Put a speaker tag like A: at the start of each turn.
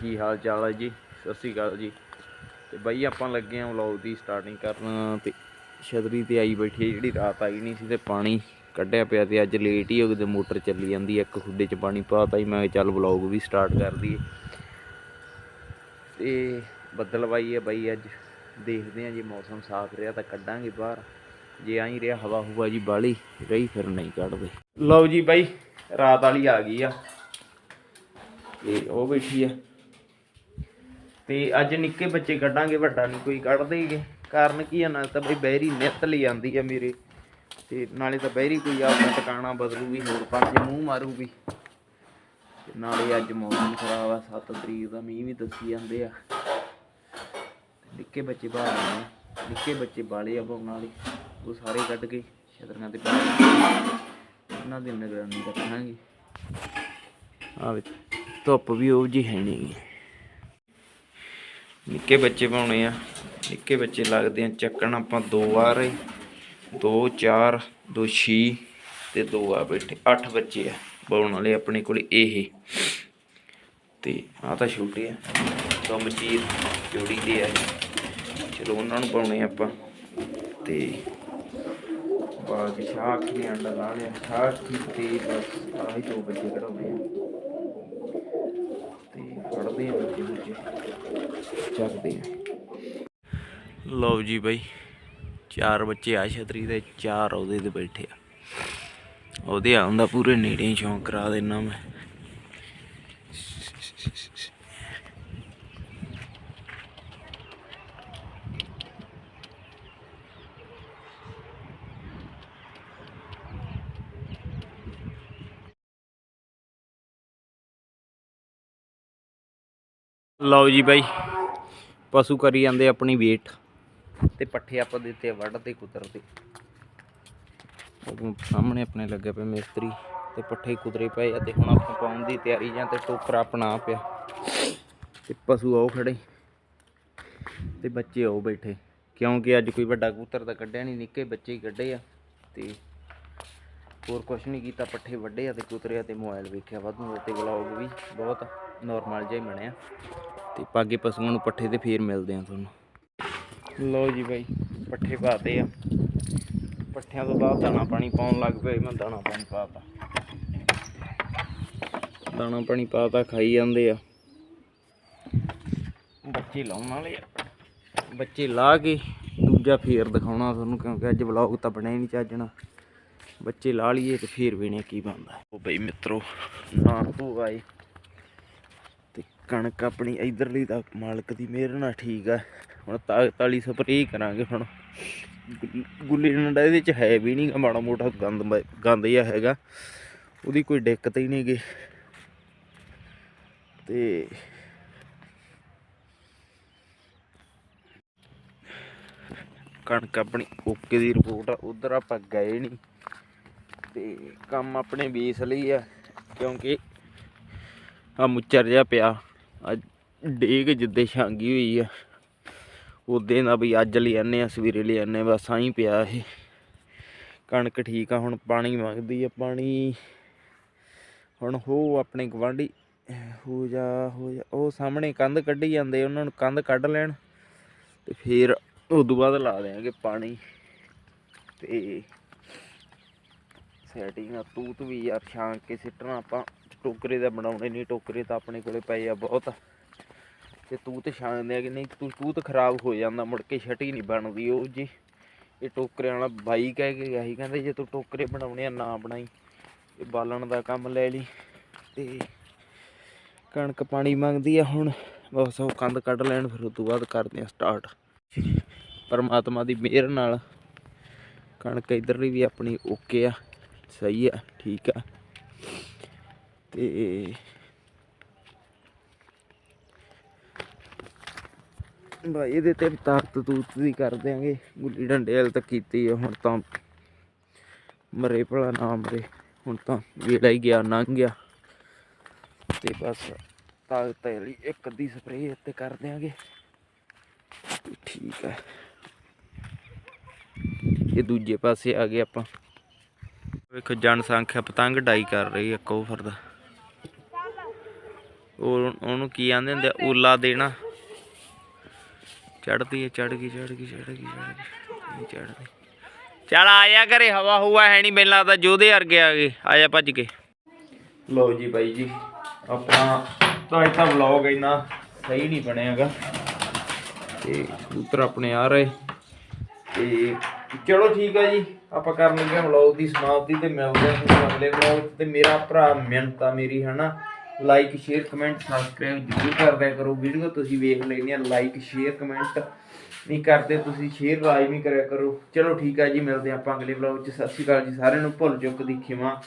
A: ਕੀ ਹਾਲ ਚਾਲ ਹੈ ਜੀ? ਸਤਿ ਸ਼੍ਰੀ ਅਕਾਲ ਜੀ। ਤੇ ਬਾਈ, ਆਪਾਂ ਲੱਗੇ ਆਂ ਵਲੌਗ ਦੀ ਸਟਾਰਟਿੰਗ ਕਰਨ ਤੇ ਛਤਰੀ ਤੇ ਆਈ ਬੈਠੀ ਹੈ ਜਿਹੜੀ ਰਾਤ ਆਈ ਨਹੀਂ ਸੀ ਤੇ ਪਾਣੀ ਕੱਢਿਆ ਪਿਆ ਤੇ ਅੱਜ ਲੇਟ ਹੀ ਹੋ ਗਏ ਤੇ ਮੋਟਰ ਚੱਲੀ ਜਾਂਦੀ ਹੈ। ਇੱਕ ਖੁੱਡੇ 'ਚ ਪਾਣੀ ਪਾਤਾ ਹੀ ਮੈਂ ਚੱਲ ਵਲੌਗ ਵੀ ਸਟਾਰਟ ਕਰ ਦਈਏ। ਤੇ ਬੱਦਲਵਾਈ ਹੈ, ਬਾਈ ਅੱਜ ਦੇਖਦੇ ਆਂ ਜੇ ਮੌਸਮ ਸਾਫ਼ ਰਿਹਾ ਤਾਂ ਕੱਢਾਂਗੇ ਬਾਹਰ। ਜੇ ਆਈ ਰਿਹਾ ਹਵਾ ਹੁਵਾ ਜੀ ਬਾਲੀ ਰਹੀ ਫਿਰ ਨਹੀਂ ਕੱਢਦੇ। ਲਓ ਜੀ ਬਾਈ, ਰਾਤ ਵਾਲੀ ਆ ਗਈ ਆ। ਤੇ ਉਹ ਬੈਠੀ ਆ। ਤੇ ਅੱਜ ਨਿੱਕੇ ਬੱਚੇ ਕੱਢਾਂਗੇ, ਵੱਡਾ ਨਹੀਂ, ਕੋਈ ਕੱਢਦੇ ਹੀਗੇ ਕਾਰਨ ਕੀ ਆ ਨਾਲ ਤਾਂ ਬਈ ਬਹਿਰੀ ਨਿੱਤ ਲਈ ਜਾਂਦੀ ਆ ਮੇਰੇ। ਤੇ ਨਾਲੇ ਤਾਂ ਬਹਿਰੀ ਕੋਈ ਆਪਣਾ ਟਿਕਾਣਾ ਬਦਲੂਗੀ, ਹੋਰ ਪਾਸੇ ਮੂੰਹ ਮਾਰੂਗੀ। ਤੇ ਨਾਲੇ ਅੱਜ ਮੌਸਮ ਖਰਾਬ ਆ 7 ਤਰੀਕ ਦਾ, ਮੀਂਹ ਵੀ ਦੱਸੀ ਜਾਂਦੇ ਆ। ਨਿੱਕੇ ਬੱਚੇ ਬਾਹਰ ਆਏ ਆ। ਨਿੱਕੇ ਬੱਚੇ ਬਾਲੇ ਆ ਪਾਉਣ ਵਾਲੇ। ਉਹ ਸਾਰੇ ਕੱਢ ਕੇ ਛਤਰੀਆਂ ਤੇ ਪਾ ਉਹਨਾਂ ਦੀ ਨਿਗਰਾਨੀ ਰੱਖਾਂਗੇ। ਆ ਵੇ ਧੁੱਪ ਵੀ ਉਹ ਜੀ ਹੈ ਨਹੀਂ। ਨਿੱਕੇ ਬੱਚੇ ਪਾਉਣੇ ਆ। ਨਿੱਕੇ ਬੱਚੇ ਲੱਗਦੇ ਆ, ਚੱਕਣ ਆਪਾਂ ਦੋ ਆ ਰਹੇ ਦੋ, ਚਾਰ, ਦੋ, ਛੇ ਤੇ ਦੋ ਆ ਬੈਠੇ ਅੱਠ ਬੱਚੇ ਆ ਪਾਉਣ ਵਾਲੇ ਆਪਣੇ ਕੋਲ ਇਹ। ਤੇ ਆ ਤਾਂ ਛੋਟੇ ਆ। ਦੋ ਮਚੀਰ ਜੋੜੀ ਦੇ ਆ। ਚਲੋ ਉਹਨਾਂ ਨੂੰ ਪਾਉਣੇ ਆਪਾਂ। ਤੇ ਬਾਕੀ ਸ਼ਾਹ ਨੇ ਅੰਡਾ ਲਾ ਲਿਆ। ਸ਼ਾਖ ਤੇ ਬਸ ਆਹੀ ਦੋ ਬੱਚੇ ਕਢਾਉਣੇ ਆ। ਤੇ ਫੜਦੇ ਆ ਬੱਚੇ ਬੱਚੇ ਚੱਕਦੇ ਆ। ਲਓ ਜੀ ਬਾਈ, ਚਾਰ ਬੱਚੇ ਆ ਛਤਰੀ ਦੇ, ਚਾਰ ਉਹਦੇ ਤੇ ਬੈਠੇ ਆ। ਉਹਦੇ ਆਉਂਦਾ ਪੂਰੇ ਨੇੜੇ ਸ਼ੌਂਕ ਕਰਾ ਦੇਣਾ ਮੈਂ। ਲਓ ਜੀ ਬਾਈ, ਪਸ਼ੂ ਕਰੀ ਜਾਂਦੇ ਆਪਣੀ ਵੇਟ ਤੇ ਪੱਠੇ ਆਪਾਂ ਦਿੱਤੇ ਵੱਢਦੇ ਕੁਦਰਦੇ ਤੇ ਸਾਹਮਣੇ ਆਪਣੇ ਲੱਗੇ ਪਏ ਮਿਸਤਰੀ ਤੇ ਪੱਠੇ ਕੁਦਰੇ ਪਏ ਆ ਤੇ ਹੁਣ ਆਪਾਂ ਪਾਉਣ ਦੀ ਤਿਆਰੀ ਜਾਂ ਤੇ ਟੋਕਰਾ ਆਪਣਾ ਪਿਆ ਤੇ ਪਸ਼ੂ ਆਓ ਖੜੇ। ਤੇ ਬੱਚੇ ਆਓ ਬੈਠੇ। ਕਿਉਂਕਿ ਅੱਜ ਕੋਈ ਵੱਡਾ ਕਬੂਤਰ ਤਾਂ ਕੱਢਿਆ ਨਹੀਂ ਨਿੱਕੇ ਬੱਚੇ ਹੀ ਕੱਢੇ ਆ। ਤੇ ਹੋਰ ਕੁਛ ਨਹੀਂ ਕੀਤਾ, ਪੱਠੇ ਵੱਡੇ ਆ ਤੇ ਕੁਤਰਿਆ ਤੇ ਮੋਬਾਈਲ ਵੇਖਿਆ। ਵਾਧੂ ਤੇ ਵਲੌਗ ਵੀ ਬਹੁਤ ਨਾਰਮਲ ਜਿਹਾ ਹੀ ਬਣਿਆ ਤੇ ਪਾਗੇ ਪਸ਼ੂਆਂ ਨੂੰ ਪੱਠੇ ਤੇ ਫੇਰ ਮਿਲਦੇ ਆ ਤੁਹਾਨੂੰ। ਲਓ ਜੀ ਬਾਈ ਪੱਠੇ ਪਾਤੇ ਆ। ਪੱਠਿਆਂ ਤੋਂ ਬਾਅਦ ਦਾਣਾ ਪਾਣੀ ਪਾਉਣ ਲੱਗ ਪਏ ਮੈਂ ਦਾਣਾ ਪਾਣੀ ਪਾਤਾ। ਦਾਣਾ ਪਾਣੀ ਪਾਤਾ ਖਾਈ ਜਾਂਦੇ ਆ। ਬੱਚੇ ਲਾਉਣ ਵਾਲੇ ਆ। ਬੱਚੇ ਲਾ ਕੇ ਦੂਜਾ ਫੇਰ ਦਿਖਾਉਣਾ ਤੁਹਾਨੂੰ ਕਿਉਂਕਿ ਅੱਜ ਵਲੌਗ ਤਾਂ ਬਣਿਆ ਹੀ ਨਹੀਂ ਚੱਜਣਾ ਬੱਚੇ ਲਾ ਲਈਏ ਤੇ ਫੇਰ ਵੇਣੇ ਕੀ ਬਣਦਾ। ਉਹ ਬਈ ਮਿੱਤਰੋ ਨਾ ਤੂੰ ਆਈ ਕਣਕ ਆਪਣੀ ਇਧਰਲੀ ਤਾਂ ਮਾਲਕ ਦੀ ਮਿਹਰ ਨਾਲ ਠੀਕ ਆ। ਹੁਣ ਤਾਕਤ ਵਾਲੀ ਸਪਰੇਅ ਕਰਾਂਗੇ ਹੁਣ। ਗੁ- ਗੁੱਲੀ ਡੰਡਾ ਇਹਦੇ ਚ ਹੈ ਵੀ ਨਹੀਂ ਮਾੜਾ ਮੋਟਾ ਗੰਦ ਗੰਦ ਜਿਹਾ ਹੈਗਾ। ਉਹਦੀ ਕੋਈ ਦਿੱਕਤ ਹੀ ਨਹੀਂ ਗੀ ਤੇ ਕਣਕ ਆਪਣੀ ਓਕੇ ਦੀ ਰਿਪੋਰਟ ਆ, ਉਧਰ ਆਪਾਂ ਗਏ ਨਹੀਂ ਤੇ ਕੰਮ ਆਪਣੇ ਬੇਸ ਲਈ ਆ, ਕਿਉਂਕਿ ਆ ਮੁੱਚਰ ਜਿਹਾ ਪਿਆ। ਅੱਜ ਡੇਗ ਜਿੱਦੇ ਛਾਂਗੀ ਹੋਈ ਆ। ਉਦੇ ਦਾ ਵੀ ਅੱਜ ਲੈ ਆਨੇ ਆ, ਸਵੇਰੇ ਲੈ ਆਨੇ ਬਸ ਆਈ ਪਿਆ ਇਹ। ਕਣਕ ਠੀਕ ਆ, ਹੁਣ ਪਾਣੀ ਮੰਗਦੀ ਆ ਪਾਣੀ। ਹੁਣ ਹੋ ਆਪਣੇ ਗਵਾਂਢੀ ਹੋ ਜਾ ਹੋ ਜਾ। ਉਹ ਸਾਹਮਣੇ ਕੰਧ ਕੱਢੀ ਜਾਂਦੇ, ਉਹਨਾਂ ਨੂੰ ਕੰਧ ਕੱਢ ਲੈਣ ਤੇ ਫਿਰ ਉਦੋਂ ਬਾਅਦ ਲਾ ਦੇਾਂਗੇ ਪਾਣੀ। ਤੇ ਸੈਟਿੰਗ ਆ, ਤੂਤ ਵੀ ਯਾਰ ਛਾਂਕ ਕੇ ਸਿੱਟਣਾ ਆਪਾਂ। ਟੋਕਰੇ ਦਾ ਬਣਾਉਣੇ ਨਹੀਂ, ਟੋਕਰੇ ਤਾਂ ਆਪਣੇ ਕੋਲੇ ਪਏ ਆ ਬਹੁਤ। ਤੇ ਤੂਤ ਛਾਂਕਦੇ ਆ ਕਿ ਨਹੀਂ, ਤੂੰ ਤੂਤ ਖਰਾਬ ਹੋ ਜਾਂਦਾ, ਮੁੜ ਕੇ ਛਟੀ ਨਹੀਂ ਬਣਦੀ ਉਹ ਜੀ। ਇਹ ਟੋਕਰੇ ਵਾਲਾ ਬਾਈ ਕਹਿ ਕੇ ਗਿਆ ਸੀ, ਕਹਿੰਦੇ ਜੇ ਤੂੰ ਟੋਕਰੇ ਬਣਾਉਣੇ ਆ, ਨਾ ਬਣਾਈ। ਇਹ ਬਾਲਣ ਦਾ ਕੰਮ ਲੈ ਲਈ। ਤੇ ਕਣਕ ਪਾਣੀ ਮੰਗਦੀ ਆ ਹੁਣ, ਬਸ ਉਹ ਕੰਧ ਕੱਢ ਲੈਣ, ਫਿਰ ਉਸ ਤੋਂ ਬਾਅਦ ਕਰਦੇ ਆ ਸਟਾਰਟ ਪਰਮਾਤਮਾ ਦੀ ਮਿਹਰ ਨਾਲ ਕਣਕ ਇਧਰਲੀ ਵੀ ਆਪਣੀ ਓਕੇ ਆ। ਸਹੀ ਆ ਠੀਕ ਆ ਤੇ ਭਾਈ ਇਹਦੇ ਤੇ ਤਾਕਤ ਤੂਤ ਦੀ ਕਰ ਦਿਆਂਗੇ। ਗੁੱਲੀ ਡੰਡੇ ਵਾਲ ਤਾਂ ਕੀਤੀ ਆ, ਹੁਣ ਤਾਂ ਮਰੇ ਭਲਾ ਨਾ ਮਰੇ। ਹੁਣ ਤਾਂ ਵੇਲਾ ਹੀ ਗਿਆ, ਲੰਘ ਗਿਆ। ਤੇ ਬਸ ਤਾਕਤ ਵਾਲੀ, ਇੱਕ ਅੱਧੀ ਸਪਰੇਅ ਤੇ ਕਰ ਦਿਆਂਗੇ। ਠੀਕ ਆ ਇਹ ਦੂਜੇ ਪਾਸੇ ਆ ਗਏ ਆਪਾਂ। ਵੇਖੋ ਜਨਸੰਖਿਆ ਪਤੰਗ ਡਾਈ ਕਰ ਰਹੀ ਹੈ ਕੋਫਰ ਦਾ। ਉਹ ਉਹਨੂੰ ਕੀ ਆਂਦੇ ਹੁੰਦੇ ਆ, ਦੇਣਾ। ਚੜਦੀ ਹੈ ਚੜ ਗਈ ਚੜ ਗਈ ਚੜ ਗਈ ਚੜ ਗਈ ਚੜਦੀ ਚੱਲ ਆਇਆ ਘਰੇ ਹਵਾ ਹੁਆ ਹੈ ਨਹੀਂ ਮੈਨੂੰ ਲੱਗਦਾ ਜੋਧੇ ਵਰਗੇ ਆ ਗਏ। ਆਇਆ ਭੱਜ ਕੇ। ਲਓ ਜੀ ਬਾਈ ਜੀ ਆਪਣਾ ਤਾਂ ਇਹ ਵਲੌਗ ਇੰਨਾ ਸਹੀ ਨਹੀਂ ਬਣਿਆਗਾ। ਤੇ ਕਬੂਤਰ ਆਪਣੇ ਆ ਰਹੇ। ਤੇ ਚਲੋ ਠੀਕ ਆ ਜੀ, ਆਪਾਂ ਕਰਨ ਲੱਗੇ ਵਲੌਗ ਦੀ ਸਮਾਪਤੀ ਤੇ ਮਿਲਦੇ ਹਾਂ ਤੁਹਾਨੂੰ ਅਗਲੇ ਵਲੌਗ ਤੇ ਮੇਰਾ ਭਰਾ ਮਿਹਨਤ ਆ ਮੇਰੀ, ਹਨਾ? ਲਾਈਕ ਸ਼ੇਅਰ ਕਮੈਂਟ ਸਬਸਕ੍ਰਾਈਬ ਜ਼ਰੂਰ ਕਰਦਿਆ ਕਰੋ ਵੀਡੀਓ, ਤੁਸੀਂ ਵੇਖ ਲੈਣੀ ਆ ਲਾਈਕ ਸ਼ੇਅਰ ਕਮੈਂਟ ਨਹੀਂ ਕਰਦੇ, ਤੁਸੀਂ ਸ਼ੇਅਰ ਰਾਜ ਨਹੀਂ ਕਰਿਆ ਕਰੋ। ਚਲੋ ਠੀਕ ਆ ਜੀ, ਮਿਲਦੇ ਹਾਂ ਆਪਾਂ ਅਗਲੇ ਵਲੌਗ 'ਚ। ਸਤਿ ਸ਼੍ਰੀ ਅਕਾਲ ਜੀ, ਸਾਰਿਆਂ ਨੂੰ ਭੁੱਲ ਚੁੱਕ ਦੀ ਖਿਮਾ।